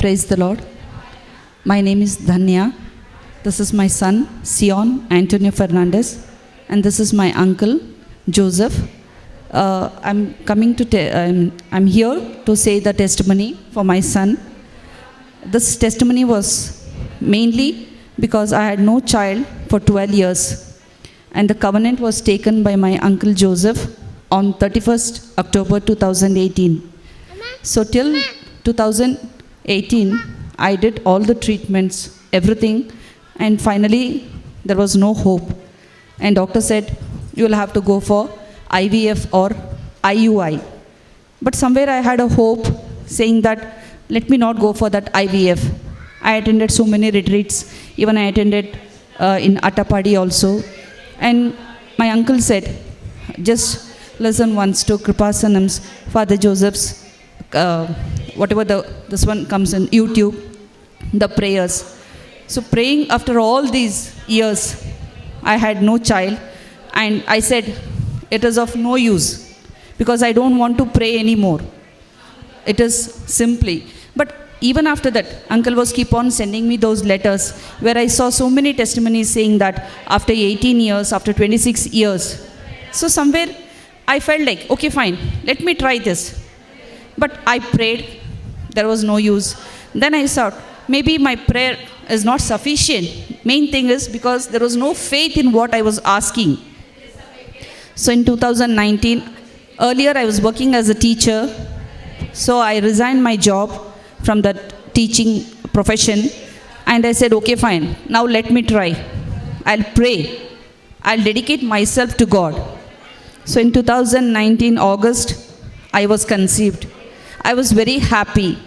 Praise the Lord. My name is Dhanya. This is my son, Sion Antonio Fernandez, and this is my uncle, Joseph. Uh, I'm coming to, te- I'm, I'm here to say the testimony for my son. This testimony was mainly because I had no child for 12 years, and the covenant was taken by my uncle Joseph on 31st October 2018. So till 2018, I did all the treatments, everything, and finally there was no hope. And doctor said you will have to go for IVF or IUI. But somewhere I had a hope saying that let me not go for that IVF. I attended so many retreats, even I attended uh, in Attapadi also. And my uncle said, just listen once to Kripasanam's Father Joseph's, uh, whatever the, this one comes in YouTube, the prayers. So praying after all these years, I had no child, and I said, it is of no use because I don't want to pray anymore. It is simply. But even after that, uncle was keep on sending me those letters where I saw so many testimonies saying that after 18 years, after 26 years. So somewhere I felt like, okay, fine, let me try this. But I prayed, there was no use. Then I thought, maybe my prayer is not sufficient. Main thing is because there was no faith in what I was asking. So in 2019, earlier I was working as a teacher. So I resigned my job from that teaching profession and I said, okay, fine, now let me try. I'll pray. I'll dedicate myself to God. So in 2019, August, I was conceived. I was very happy.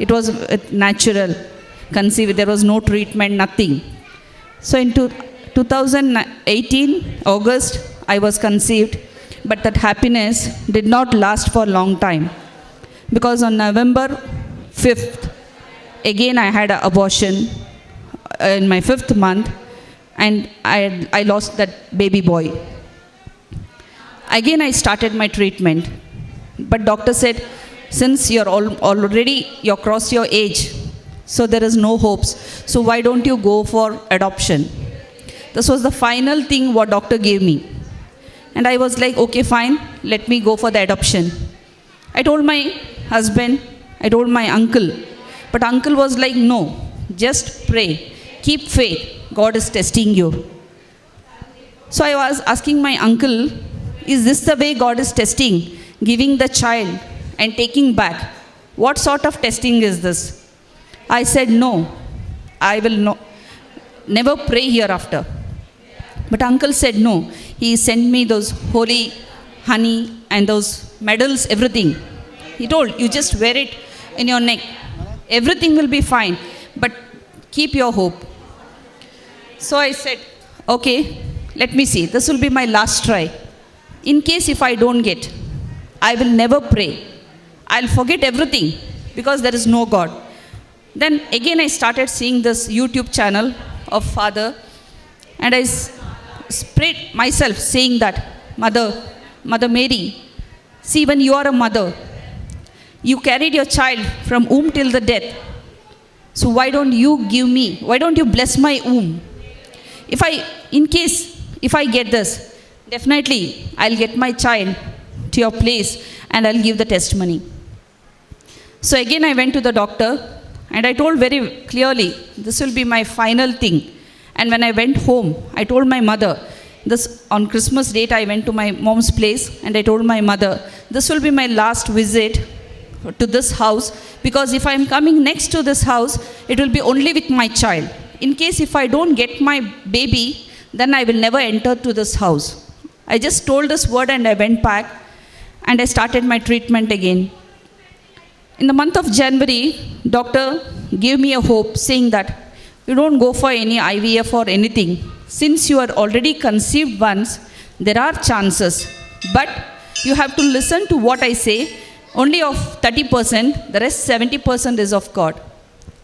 It was uh, natural conceived. There was no treatment, nothing. So in two, 2018, August, I was conceived. But that happiness did not last for a long time. Because on November 5th, again I had an abortion uh, in my fifth month and I, I lost that baby boy. Again I started my treatment. But doctor said, since you're al- already, you're crossed your age, so there is no hopes. So why don't you go for adoption? This was the final thing what doctor gave me. And I was like, okay, fine, let me go for the adoption. I told my husband, I told my uncle. But uncle was like, no, just pray. Keep faith. God is testing you. So I was asking my uncle, is this the way God is testing? Giving the child and taking back. What sort of testing is this? I said, no, I will no, never pray hereafter. But uncle said, no. He sent me those holy honey and those medals, everything. He told, you just wear it in your neck. Everything will be fine. But keep your hope. So I said, okay, let me see. This will be my last try. In case if I don't get, I will never pray. I'll forget everything because there is no God. Then again, I started seeing this YouTube channel of Father, and I spread myself saying that, Mother, Mother Mary, see, when you are a mother, you carried your child from womb till the death. So why don't you give me, why don't you bless my womb? If I, in case, if I get this, definitely I'll get my child to your place and I'll give the testimony. So again, I went to the doctor and I told very clearly, this will be my final thing. And when I went home, I told my mother, this on Christmas date, I went to my mom's place and I told my mother, this will be my last visit to this house because if I'm coming next to this house, it will be only with my child. In case if I don't get my baby, then I will never enter to this house. I just told this word and I went back and I started my treatment again. In the month of January, doctor gave me a hope saying that you don't go for any IVF or anything. Since you are already conceived once, there are chances. But you have to listen to what I say. Only of 30%, the rest 70% is of God.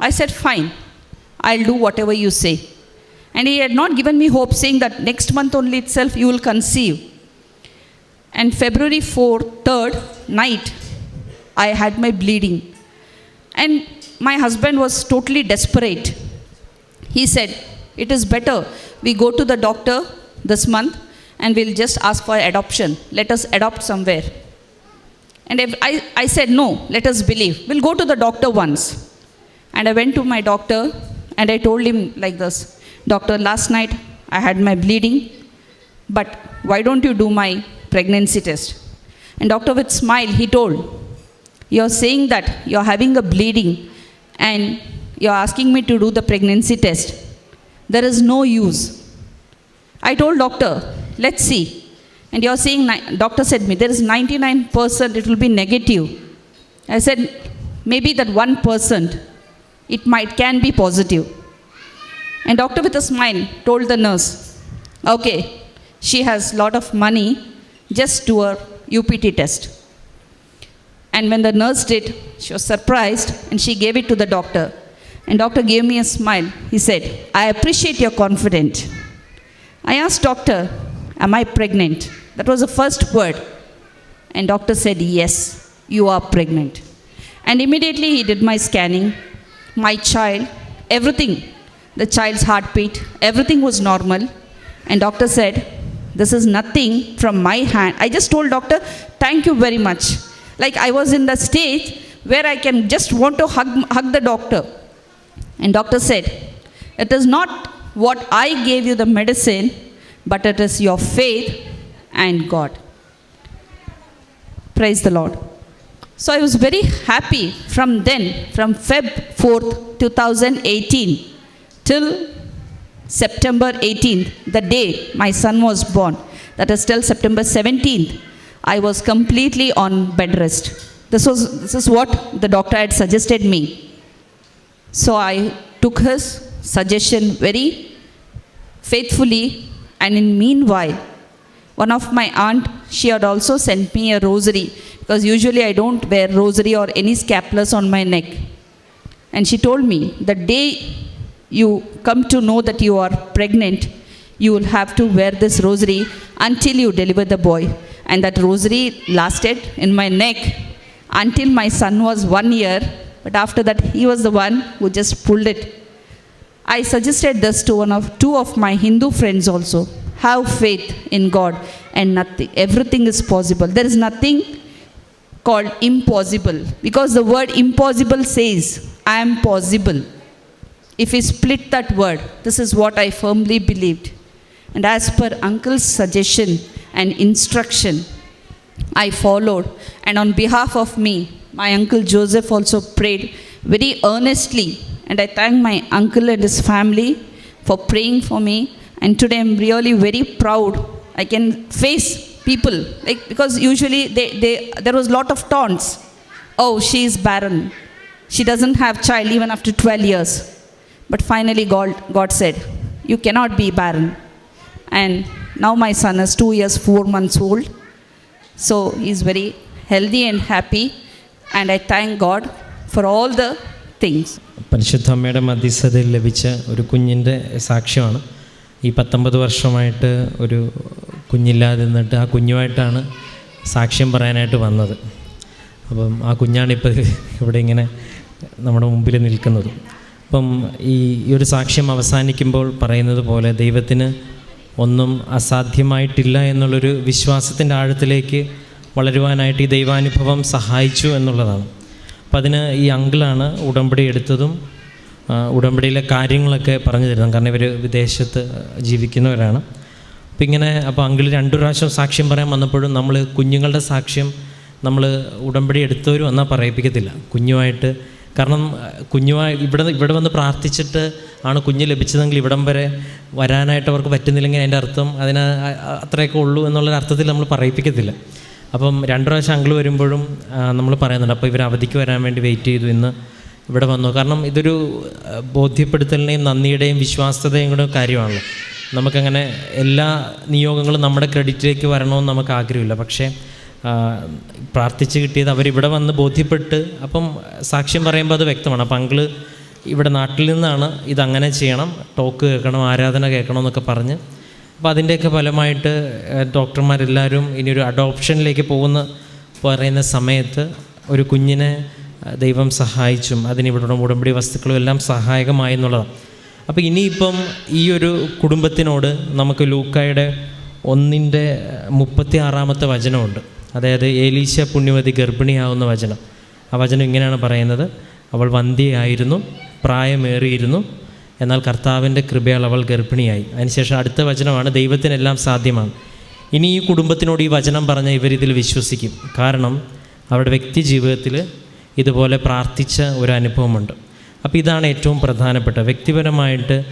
I said, fine, I'll do whatever you say. And he had not given me hope, saying that next month only itself you will conceive. And February 4th, 3rd night, I had my bleeding. And my husband was totally desperate. He said, It is better we go to the doctor this month and we'll just ask for adoption. Let us adopt somewhere. And I, I said, No, let us believe. We'll go to the doctor once. And I went to my doctor and I told him like this Doctor, last night I had my bleeding, but why don't you do my pregnancy test? And doctor with smile, he told, You're saying that you're having a bleeding and you're asking me to do the pregnancy test. There is no use. I told doctor, let's see. And you're saying, doctor said me, there is 99% it will be negative. I said, maybe that 1%, it might can be positive. And doctor with a smile told the nurse, okay, she has lot of money, just do her UPT test. And when the nurse did, she was surprised and she gave it to the doctor. And doctor gave me a smile. He said, I appreciate your confidence. I asked doctor, am I pregnant? That was the first word. And doctor said, yes, you are pregnant. And immediately he did my scanning. My child, everything, the child's heartbeat, everything was normal. And doctor said, this is nothing from my hand. I just told doctor, thank you very much. Like I was in the stage where I can just want to hug, hug the doctor. And doctor said, It is not what I gave you the medicine, but it is your faith and God. Praise the Lord. So I was very happy from then, from Feb 4th, 2018, till September 18th, the day my son was born. That is till September 17th. I was completely on bed rest. This was this is what the doctor had suggested me. So I took his suggestion very faithfully, and in meanwhile, one of my aunt she had also sent me a rosary because usually I don't wear rosary or any scapulars on my neck. And she told me the day you come to know that you are pregnant, you will have to wear this rosary until you deliver the boy. And that rosary lasted in my neck until my son was one year. But after that, he was the one who just pulled it. I suggested this to one of two of my Hindu friends also. Have faith in God and nothing. Everything is possible. There is nothing called impossible because the word impossible says, I am possible. If we split that word, this is what I firmly believed. And as per uncle's suggestion and instruction, I followed. And on behalf of me, my uncle Joseph also prayed very earnestly. And I thank my uncle and his family for praying for me. And today I'm really very proud. I can face people like because usually they, they there was a lot of taunts. Oh, she is barren. She doesn't have child even after 12 years. But finally God, God said, You cannot be barren. And now my son is two years, four months old. So he's very healthy and happy. And I thank God for all the things. പരിശുദ്ധമ്മയുടെ മധ്യസ്ഥതയിൽ ലഭിച്ച ഒരു കുഞ്ഞിന്റെ സാക്ഷ്യമാണ് ഈ പത്തൊമ്പത് വർഷമായിട്ട് ഒരു കുഞ്ഞില്ലാതെ നിന്നിട്ട് ആ കുഞ്ഞുമായിട്ടാണ് സാക്ഷ്യം പറയാനായിട്ട് വന്നത് അപ്പം ആ കുഞ്ഞാണിപ്പോൾ ഇവിടെ ഇങ്ങനെ നമ്മുടെ മുമ്പിൽ നിൽക്കുന്നത് അപ്പം ഈ ഒരു സാക്ഷ്യം അവസാനിക്കുമ്പോൾ പറയുന്നത് പോലെ ദൈവത്തിന് ഒന്നും അസാധ്യമായിട്ടില്ല എന്നുള്ളൊരു വിശ്വാസത്തിന്റെ ആഴത്തിലേക്ക് വളരുവാനായിട്ട് ഈ ദൈവാനുഭവം സഹായിച്ചു എന്നുള്ളതാണ്. അപ്പം അതിന് ഈ അങ്കിളാണ് ഉടമ്പടി എടുത്തതും ഉടമ്പടിയിലെ കാര്യങ്ങളൊക്കെ പറഞ്ഞു തരുന്നത്. കാരണം ഇവർ വിദേശത്ത് ജീവിക്കുന്നവരാണ്. അപ്പം ഇങ്ങനെ അപ്പോൾ അങ്കിൾ രണ്ടു പ്രാവശ്യം സാക്ഷ്യം പറയാൻ വന്നപ്പോഴും നമ്മൾ കുഞ്ഞുങ്ങളുടെ സാക്ഷ്യം നമ്മൾ ഉടമ്പടി എടുത്തവരും എന്നാൽ പറയിപ്പിക്കത്തില്ല. കുഞ്ഞുമായിട്ട് കാരണം കുഞ്ഞുമായി ഇവിടെ ഇവിടെ വന്ന് പ്രാർത്ഥിച്ചിട്ട് ആണ് കുഞ്ഞ് ലഭിച്ചതെങ്കിൽ ഇവിടം വരെ വരാനായിട്ട് അവർക്ക് പറ്റുന്നില്ലെങ്കിൽ അതിന്റെ അർത്ഥം അതിന് അത്രയൊക്കെ ഉള്ളൂ എന്നുള്ളൊരു അർത്ഥത്തിൽ നമ്മൾ പറയിപ്പിക്കത്തില്ല. അപ്പം രണ്ടു പ്രാവശ്യം അങ്കിൾ വരുമ്പോഴും നമ്മൾ പറയുന്നുണ്ട് അപ്പോൾ ഇവർ അവധിക്ക് വരാൻ വേണ്ടി വെയിറ്റ് ചെയ്തു ഇന്ന് ഇവിടെ വന്നു. കാരണം ഇതൊരു ബോധ്യപ്പെടുത്തലിനെയും നന്ദിയുടെയും വിശ്വാസ്യതയും കൂടെ കാര്യമാണല്ലോ. നമുക്കങ്ങനെ എല്ലാ നിയോഗങ്ങളും നമ്മുടെ ക്രെഡിറ്റിലേക്ക് വരണമെന്ന് നമുക്ക് ആഗ്രഹമില്ല. പക്ഷേ പ്രാർത്ഥിച്ച് കിട്ടിയത് അവരിവിടെ വന്ന് ബോധ്യപ്പെട്ട് അപ്പം സാക്ഷ്യം പറയുമ്പോൾ അത് വ്യക്തമാണ്. അപ്പം അങ്കിൾ ഇവിടെ നാട്ടിൽ നിന്നാണ് ഇതങ്ങനെ ചെയ്യണം ടോക്ക് കേൾക്കണം ആരാധന കേൾക്കണം എന്നൊക്കെ പറഞ്ഞ് അപ്പോൾ അതിന്റെയൊക്കെ ഫലമായിട്ട് ഡോക്ടർമാരെല്ലാവരും ഇനിയൊരു അഡോപ്ഷനിലേക്ക് പോകുന്ന പറയുന്ന സമയത്ത് ഒരു കുഞ്ഞിനെ ദൈവം സഹായിച്ചും അതിനിവിടെ ഉടമ്പടി വസ്തുക്കളും എല്ലാം സഹായകമായി എന്നുള്ളതാണ്. അപ്പോൾ ഇനിയിപ്പം ഈ ഒരു കുടുംബത്തിനോട് നമുക്ക് ലൂക്കായുടെ ഒന്നിന്റെ മുപ്പത്തി ആറാമത്തെ വചനമുണ്ട്. അതായത് ഏലീശ പുണ്യവതി ഗർഭിണിയാവുന്ന വചനം. ആ വചനം ഇങ്ങനെയാണ് പറയുന്നത്. അവൾ വന്ധ്യയായിരുന്നു പ്രായമേറിയിരുന്നു. എന്നാൽ കർത്താവിന്റെ കൃപയാൽ അവൾ ഗർഭിണിയായി. അതിനുശേഷം അടുത്ത വചനമാണ് ദൈവത്തിനെല്ലാം സാധ്യമാണ്. ഇനി ഈ കുടുംബത്തിനോട് ഈ വചനം പറഞ്ഞ ഇവരിതിൽ വിശ്വസിക്കും. കാരണം അവരുടെ വ്യക്തി ജീവിതത്തിൽ ഇതുപോലെ പ്രാർത്ഥിച്ച ഒരു അനുഭവമുണ്ട്. അപ്പോൾ ഇതാണ് ഏറ്റവും പ്രധാനപ്പെട്ട വ്യക്തിപരമായിട്ട്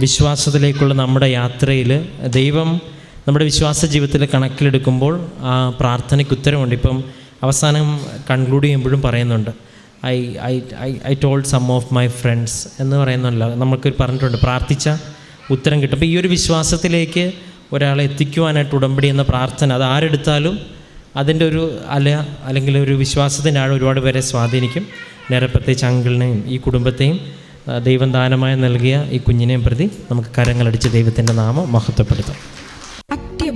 വിശ്വാസത്തിലേക്കുള്ള നമ്മുടെ യാത്രയിൽ ദൈവം നമ്മുടെ വിശ്വാസ ജീവിതത്തിൽ കണക്കിലെടുക്കുമ്പോൾ ആ പ്രാർത്ഥനയ്ക്ക് ഉത്തരവുണ്ട്. ഇപ്പം അവസാനം കൺക്ലൂഡ് ചെയ്യുമ്പോഴും പറയുന്നുണ്ട്. I I I I told some of my friends എന്ന് പറയുന്നല്ല നമുക്ക് പറഞ്ഞിട്ടുണ്ട് പ്രാർത്ഥിച്ച ഉത്തരം കിട്ടും. അപ്പോൾ ഈ ഒരു വിശ്വാസത്തിലേക്ക് ഒരാളെ എത്തിക്കുവാനായിട്ട് ഉടമ്പടി എന്ന പ്രാർത്ഥന അത് ആരെടുത്താലും അതിന്റെ ഒരു അല അല്ലെങ്കിൽ ഒരു വിശ്വാസത്തിന്റെ ആഴം ഒരുപാട് പേരെ സ്വാധീനിക്കും. നേരെ പ്രത്യേകിച്ച് അങ്കിളിനെയും ഈ കുടുംബത്തെയും ദൈവം ദാനമായി നൽകിയ ഈ കുഞ്ഞിനെയും പ്രതി നമുക്ക് കരങ്ങളടിച്ച് ദൈവത്തിന്റെ നാമം മഹത്വപ്പെടുത്താം.